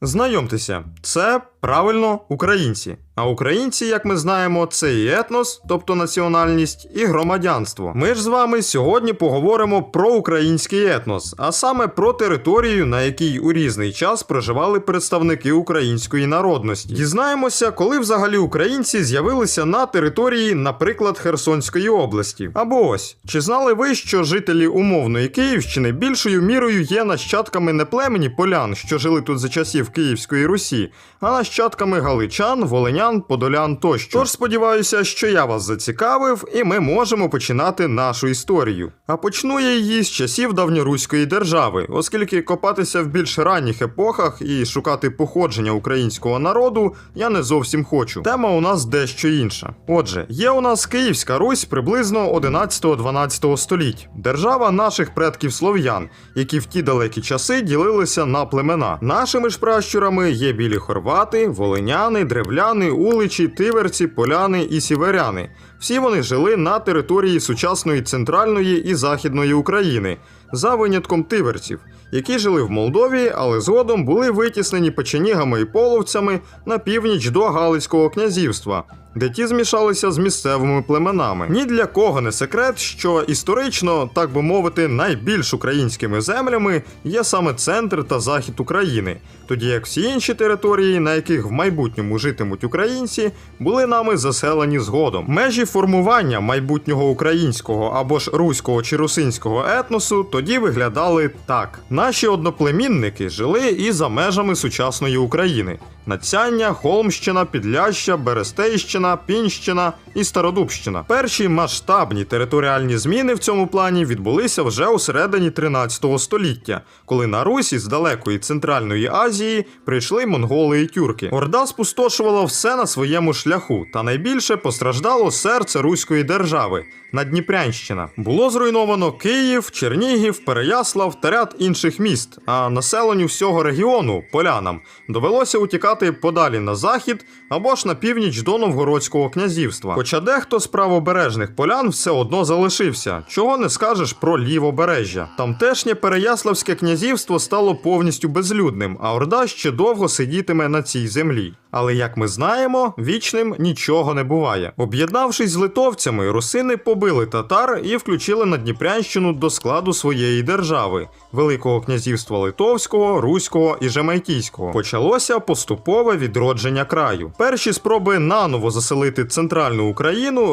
Знайомтеся, це правильно українці. А українці, як ми знаємо, це і етнос, тобто національність, і громадянство. Ми ж з вами сьогодні поговоримо про український етнос, а саме про територію, на якій у різний час проживали представники української народності. Дізнаємося, коли взагалі українці з'явилися на території, наприклад, Херсонської області. Або ось чи знали ви, що жителі умовної Київщини більшою мірою є нащадками не племені полян, що жили тут за часів Київської Русі, а нащадками галичан, волинян, подолян тощо. Тож сподіваюся, що я вас зацікавив, і ми можемо починати нашу історію. А почну я її з часів давньоруської держави, оскільки копатися в більш ранніх епохах і шукати походження українського народу я не зовсім хочу. Тема у нас дещо інша. Отже, є у нас Київська Русь приблизно 11-12 століть, держава наших предків слов'ян, які в ті далекі часи ділилися на племена. Нашими ж пращурами є білі хорвати, волиняни, древляни, уличі, тиверці, поляни і сіверяни. Всі вони жили на території сучасної центральної і західної України, за винятком тиверців, які жили в Молдові, але згодом були витіснені печенігами і половцями на північ до Галицького князівства, де ті змішалися з місцевими племенами. Ні для кого не секрет, що історично, так би мовити, найбільш українськими землями є саме центр та захід України, тоді як всі інші території, на яких в майбутньому житимуть українці, були нами заселені згодом. Межі формування майбутнього українського або ж руського чи русинського етносу тоді виглядали так: наші одноплемінники жили і за межами сучасної України. Нацяння, Холмщина, Підляща, Берестейщина, Пінщина і Стародубщина. Перші масштабні територіальні зміни в цьому плані відбулися вже у середині 13 століття, коли на Русі з далекої центральної Азії прийшли монголи і тюрки. Орда спустошувала все на своєму шляху, та найбільше постраждало серце руської держави. Надніпрянщина було зруйновано Київ, Чернігів, Переяслав та ряд інших міст. А населенню всього регіону, полянам, довелося утікати подалі на захід або ж на північ до Новгородського князівства. Хоча дехто з правобережних полян все одно залишився, чого не скажеш про лівобережжя. Тамтешнє Переяславське князівство стало повністю безлюдним, а Орда ще довго сидітиме на цій землі. Але як ми знаємо, вічним нічого не буває. Об'єднавшись з литовцями, русини побили татар і включили Надніпрянщину до складу своєї держави Великого князівства Литовського, Руського і Жемайтійського. Почалося поступове відродження краю. Перші спроби наново заселити центральну Україну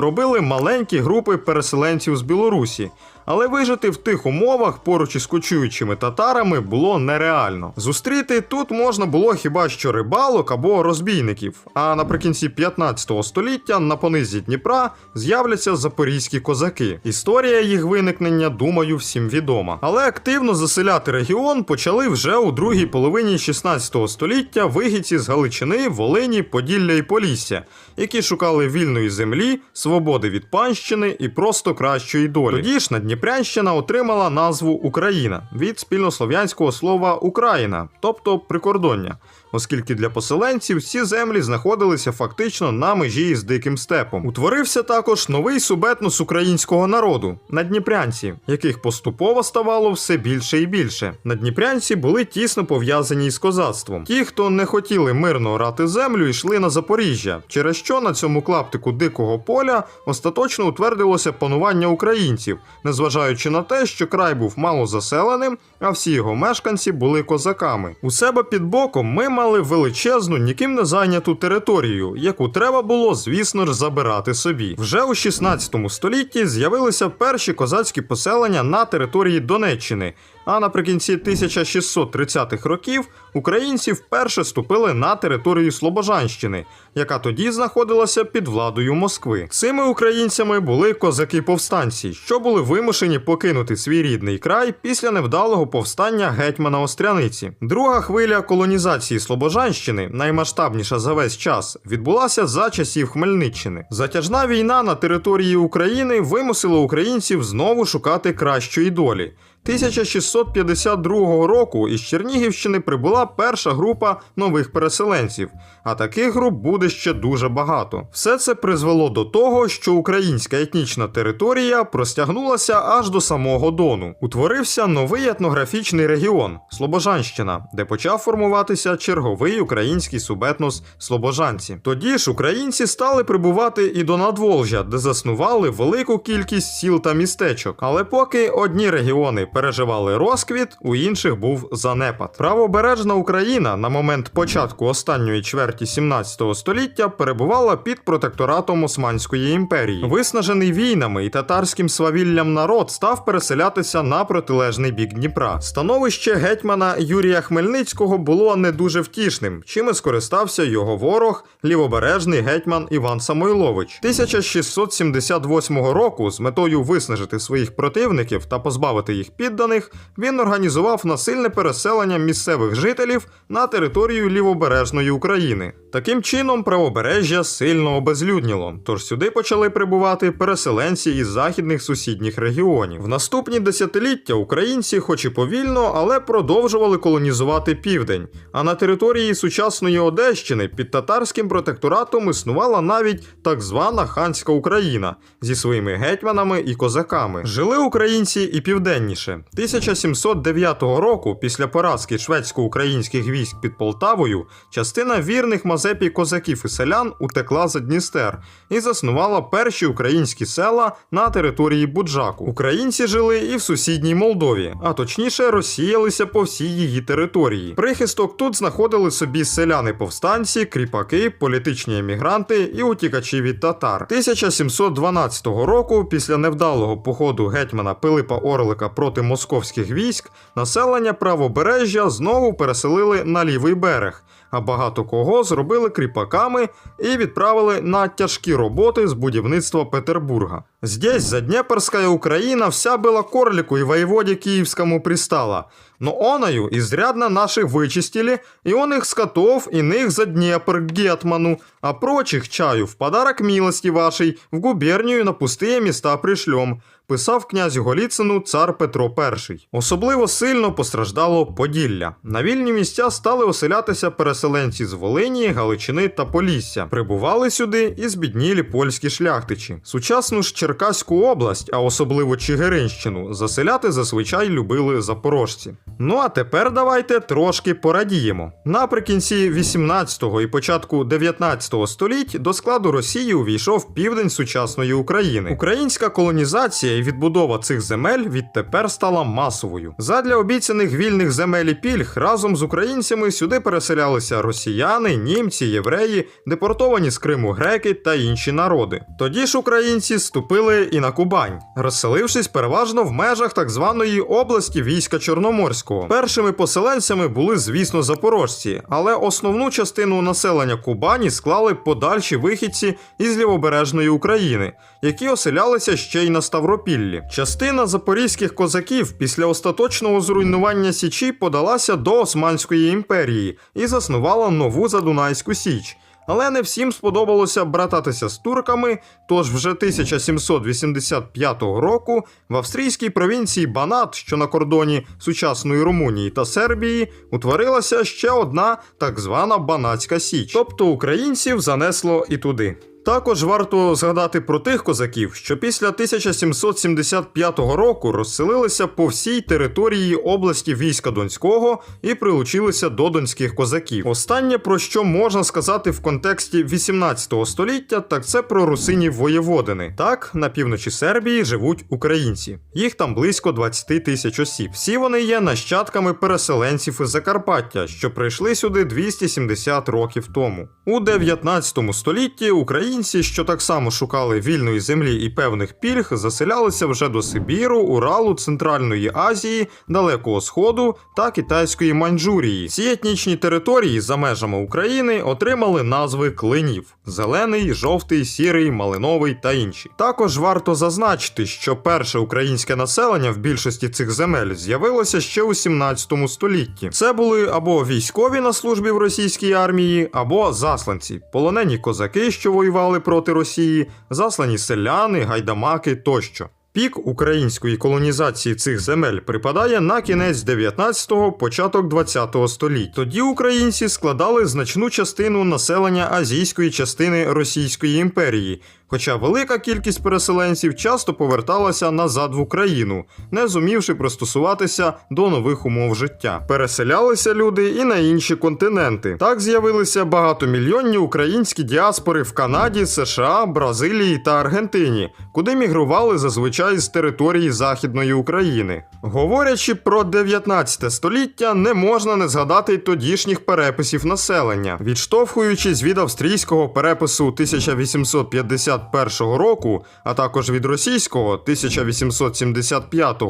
робили маленькі групи переселенців з Білорусі. Але вижити в тих умовах поруч із кочуючими татарами було нереально. Зустріти тут можна було хіба що рибалок або розбійників. А наприкінці 15 століття на понизі Дніпра з'являться запорізькі козаки. Історія їх виникнення, думаю, всім відома. Але активно заселяти регіон почали вже у другій половині 16 століття вигідці з Галичини, Волині, Поділля і Полісся, які шукали вільної землі, свободи від панщини і просто кращої долі. Тоді ж Надніпрянщина отримала назву Україна від спільнослов'янського слова Україна, тобто прикордоння. Оскільки для поселенців ці землі знаходилися фактично на межі з диким степом. Утворився також новий субетнос українського народу надніпрянці, яких поступово ставало все більше і більше. Надніпрянці були тісно пов'язані із козацтвом. Ті, хто не хотіли мирно орати землю, йшли на Запоріжжя, через що на цьому клаптику дикого поля остаточно утвердилося панування українців, незважаючи на те, що край був мало заселеним, а всі його мешканці були козаками. У себе під боком ми мали величезну, ніким не зайняту територію, яку треба було, звісно ж, забирати собі. Вже у 16 столітті з'явилися перші козацькі поселення на території Донеччини. А наприкінці 1630-х років українці вперше ступили на територію Слобожанщини, яка тоді знаходилася під владою Москви. Цими українцями були козаки-повстанці, що були вимушені покинути свій рідний край після невдалого повстання гетьмана Остряниці. Друга хвиля колонізації Слобожанщини, наймасштабніша за весь час, відбулася за часів Хмельниччини. Затяжна війна на території України вимусила українців знову шукати кращої долі. 1652 року із Чернігівщини прибула перша група нових переселенців, а таких груп буде ще дуже багато. Все це призвело до того, що українська етнічна територія простягнулася аж до самого Дону. Утворився новий етнографічний регіон Слобожанщина, де почав формуватися черговий український субетнос Слобожанці. Тоді ж українці стали прибувати і до Надволжя, де заснували велику кількість сіл та містечок. Але поки одні регіони переживали розквіт, у інших був занепад. Правобережна Україна на момент початку останньої чверті 17 століття перебувала під протекторатом Османської імперії. Виснажений війнами і татарським свавіллям народ став переселятися на протилежний бік Дніпра. Становище гетьмана Юрія Хмельницького було не дуже втішним, чим і скористався його ворог, лівобережний гетьман Іван Самойлович. 1678 року з метою виснажити своїх противників та позбавити їх підданих, він організував насильне переселення місцевих жителів на територію лівобережної України. Таким чином, правобережжя сильно обезлюдніло, тож сюди почали прибувати переселенці із західних сусідніх регіонів. В наступні десятиліття українці, хоч і повільно, але продовжували колонізувати південь. А на території сучасної Одещини під татарським протекторатом існувала навіть так звана ханська Україна зі своїми гетьманами і козаками. Жили українці і південніше. 1709 року, після поразки шведсько-українських військ під Полтавою, частина вірних Мазепі козаків і селян утекла за Дністер і заснувала перші українські села на території Буджаку. Українці жили і в сусідній Молдові, а точніше розсіялися по всій її території. Прихисток тут знаходили собі селяни-повстанці, кріпаки, політичні емігранти і утікачі від татар. 1712 року, після невдалого походу гетьмана Пилипа Орлика проти московських військ, населення правобережжя знову переселили на лівий берег а багато кого зробили кріпаками і відправили на тяжкі роботи з будівництва Петербурга. Здесь Заднепрская Украина вся была корлику и воеводе киевскому пристала, но оною изрядно наших вычистили, и он их скотов иных за Днепр к Гетману, а прочих чаю в подарок милости вашей в губернію на пустые места пришлем, писав князь Голіцину цар Петро І. Особливо сильно постраждало Поділля. На вільні місця стали оселятися переселенці з Волині, Галичини та Полісся. Прибували сюди і збіднілі польські шляхтичі. Сучасну ж Черкаську область, а особливо Чигиринщину, заселяти зазвичай любили запорожці. Ну а тепер давайте трошки порадіємо. Наприкінці 18-го і початку 19-го століть до складу Росії увійшов південь сучасної України. Українська колонізація і відбудова цих земель відтепер стала масовою. Задля обіцяних вільних земель і пільг разом з українцями сюди переселялися росіяни, німці, євреї, депортовані з Криму греки та інші народи. Тоді ж українці ступили і на Кубань, розселившись переважно в межах так званої області війська Чорноморського. Першими поселенцями були, звісно, запорожці, але основну частину населення Кубані склали подальші вихідці із лівобережної України, які оселялися ще й на Ставропіллі. Частина запорізьких козаків після остаточного зруйнування Січі подалася до Османської імперії і заснувала нову Задунайську Січ. Але не всім сподобалося брататися з турками, тож вже 1785 року в австрійській провінції Банат, що на кордоні сучасної Румунії та Сербії, утворилася ще одна так звана Банатська Січ. Тобто українців занесло і туди. Також варто згадати про тих козаків, що після 1775 року розселилися по всій території області війська Донського і прилучилися до донських козаків. Останнє про що можна сказати в контексті 18 століття, так це про русинів воєводини. Так, на півночі Сербії живуть українці. Їх там близько 20 тисяч осіб. Всі вони є нащадками переселенців із Закарпаття, що прийшли сюди 270 років тому. У 19 столітті українці, що так само шукали вільної землі і певних пільг, заселялися вже до Сибіру, Уралу, Центральної Азії, Далекого Сходу та Китайської Маньчжурії. Ці етнічні території за межами України отримали назви клинів: зелений, жовтий, сірий, малиновий та інші. Також варто зазначити, що перше українське населення в більшості цих земель з'явилося ще у 17 столітті. Це були або військові на службі в російській армії, або засланці, полонені козаки, що воювали проти Росії, заслані селяни, гайдамаки тощо. Пік української колонізації цих земель припадає на кінець 19-го, початок 20-го століття. Тоді українці складали значну частину населення азійської частини Російської імперії, хоча велика кількість переселенців часто поверталася назад в Україну, не зумівши пристосуватися до нових умов життя. Переселялися люди і на інші континенти. Так з'явилися багатомільйонні українські діаспори в Канаді, США, Бразилії та Аргентині, куди мігрували зазвичай з території Західної України. Говорячи про 19 століття, не можна не згадати й тодішніх переписів населення, відштовхуючись від австрійського перепису 1851 року, а також від російського 1875,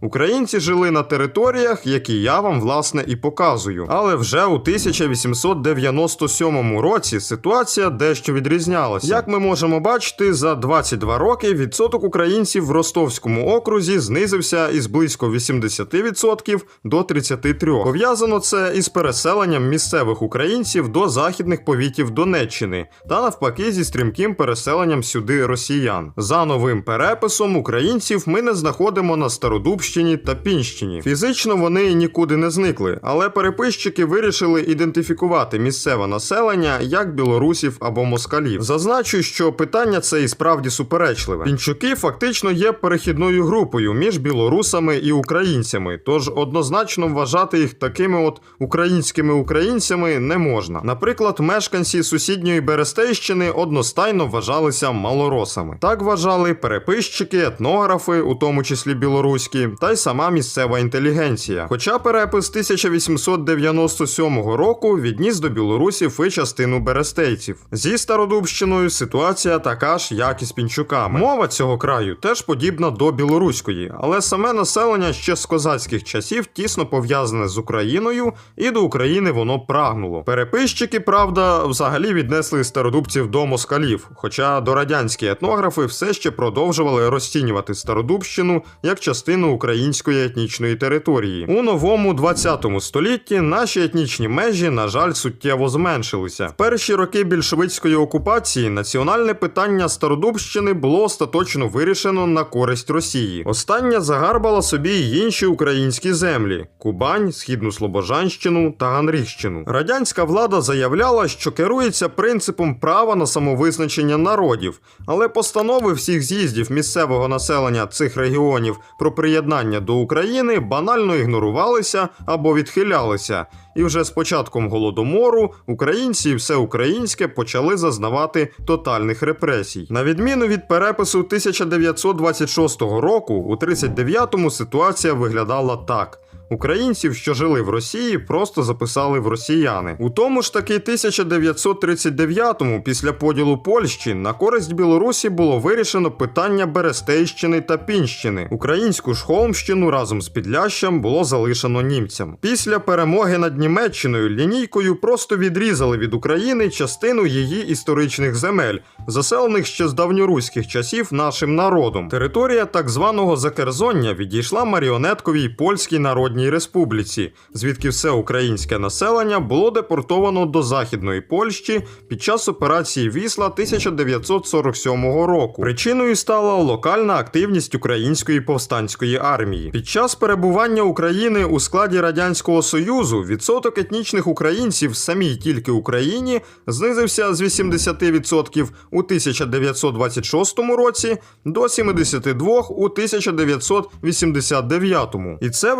українці жили на територіях, які я вам власне і показую. Але вже у 1897 році ситуація дещо відрізнялася. Як ми можемо бачити, за 22 роки відсоток українців в Ростовському окрузі знизився із близько 80% до 33%. Пов'язано це із переселенням місцевих українців до західних повітів Донеччини та навпаки зі стрімким переселенням сюди росіян. За новим переписом українців ми не знаходимо на Стародубщині та Пінщині. Фізично вони нікуди не зникли, але переписчики вирішили ідентифікувати місцеве населення як білорусів або москалів. Зазначу, що питання це і справді суперечливе. Пінчуки фактично є перехідною групою між білорусами і українцями, тож однозначно вважати їх такими от українськими українцями не можна. Наприклад, мешканці сусідньої Берестейщини одностайно вважалися малоросами. Так вважали переписчики, етнографи, у тому числі білоруські, та й сама місцева інтелігенція. Хоча перепис 1897 року відніс до білорусів і частину берестейців. Зі Стародубщиною ситуація така ж, як і з пінчуками. Мова цього краю теж подібна до білоруської, але саме населення ще з козацьких часів тісно пов'язане з Україною, і до України воно прагнуло. Переписчики, правда, взагалі віднесли стародубців до москалів, хоча дорадянські етнографи все ще продовжували розцінювати Стародубщину як частину української етнічної території. У новому 20 столітті наші етнічні межі, на жаль, суттєво зменшилися. В перші роки більшовицької окупації національне питання Стародубщини було остаточно вирішено на користь Росії. Остання загарбала собі й інші українські землі: Кубань, Східну Слобожанщину та Ганрігщину. Радянська влада заявляла, що керується принципом права на самовизначення народів, але постанови всіх з'їздів місцевого населення цих регіонів про приєднання до України банально ігнорувалися або відхилялися. І вже з початком голодомору українці і все українське почали зазнавати тотальних репресій. На відміну від перепису 1926 року, у 39-му ситуація виглядала так. Українців, що жили в Росії, просто записали в росіяни. У тому ж таки 1939-му, після поділу Польщі, на користь Білорусі було вирішено питання Берестейщини та Пінщини. Українську ж Холмщину разом з Підлящем було залишено німцям. Після перемоги над Німеччиною лінійкою просто відрізали від України частину її історичних земель, заселених ще з давньоруських часів нашим народом. Територія так званого Закерзоння відійшла маріонетковій польській народній республіці, звідки все українське населення було депортовано до Західної Польщі під час операції Вісла 1947 року. Причиною стала локальна активність української повстанської армії. Під час перебування України у складі Радянського Союзу відсоток етнічних українців в самій тільки Україні знизився з 80% у 1926 році до 72 у 1989. І це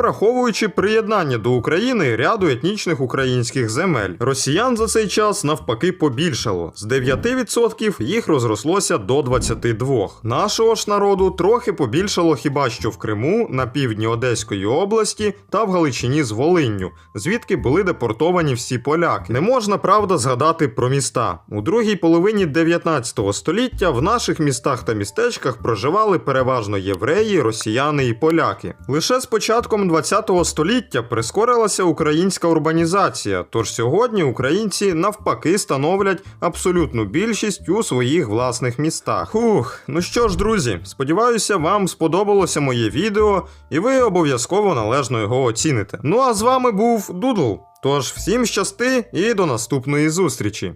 враховуючи приєднання до України ряду етнічних українських земель. Росіян за цей час навпаки побільшало. З 9% їх розрослося до 22. Нашого ж народу трохи побільшало хіба що в Криму, на півдні Одеської області та в Галичині з Волинню, звідки були депортовані всі поляки. Не можна правда згадати про міста. У другій половині 19 століття в наших містах та містечках проживали переважно євреї, росіяни і поляки. Лише з початком 20 століття прискорилася українська урбанізація, тож сьогодні українці навпаки становлять абсолютну більшість у своїх власних містах. Хух, ну що ж, друзі, сподіваюся, вам сподобалося моє відео, і ви обов'язково належно його оціните. Ну а з вами був Дудл. Тож всім щасти і до наступної зустрічі.